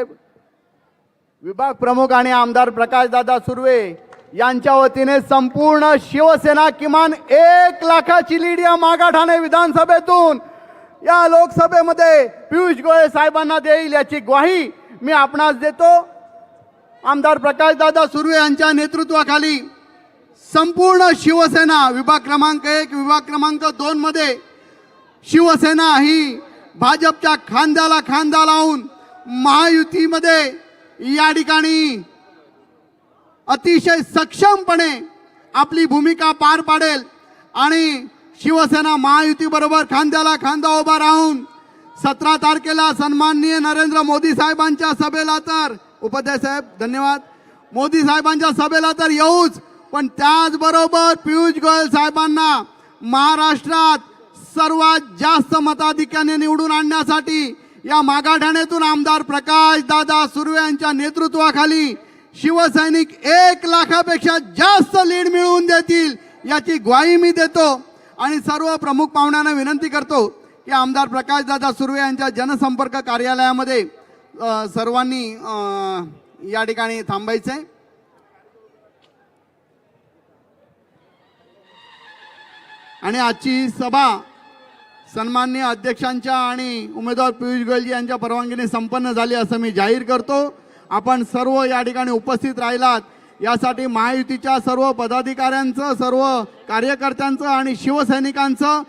साहेब विभाग प्रमुख आणि आमदार प्रकाशदादा सुर्वे यांच्या वतीने संपूर्ण शिवसेना किमान एक लाखाची लीड या मागाठाणे विधानसभेतून या लोकसभेमध्ये पियुष गोयल साहेबांना देईल याची ग्वाही मी आपणास देतो. आमदार प्रकाशदादा सुर्वे यांच्या नेतृत्वाखाली संपूर्ण शिवसेना विभाग क्रमांक एक विभाग क्रमांक दोनमध्ये शिवसेना ही भाजपच्या खांद्याला खांदा लावून महायुतीमध्ये या ठिकाणी अतिशय सक्षमपणे आपली भूमिका पार पाडेल आणि शिवसेना महायुती बरोबर खांद्याला खांदा उभा राहून सतरा तारखेला सन्माननीय नरेंद्र मोदी साहेबांच्या सभेला तर उपाध्याय साहेब धन्यवाद. मोदी साहेबांच्या सभेला तर येऊच पण त्याचबरोबर पियुष गोयल साहेबांना महाराष्ट्रात सर्वात जास्त मताधिक्याने निवडून आणण्यासाठी या मागाठाण्यातून आमदार प्रकाश दादा सुर्वे यांच्या नेतृत्वाखाली शिवसैनिक एक लाखापेक्षा जास्त लीड मिळवून देतील याची ग्वाही मी देतो. आणि सर्व प्रमुख पाहुण्यांना विनंती करतो की आमदार प्रकाश दादा सुर्वे यांच्या जनसंपर्क कार्यालयामध्ये सर्वांनी या ठिकाणी थांबायचं आहे आणि आजची सभा सन्माननीय अध्यक्षांच्या आणि उमेदवार पियुष गोयलजी यांच्या परवानगीने संपन्न झाली असं मी जाहीर करतो. आपण सर्व या ठिकाणी उपस्थित राहिलात. यासाठी महायुतीच्या सर्व पदाधिकाऱ्यांचं सर्व कार्यकर्त्यांचं आणि शिवसैनिकांचं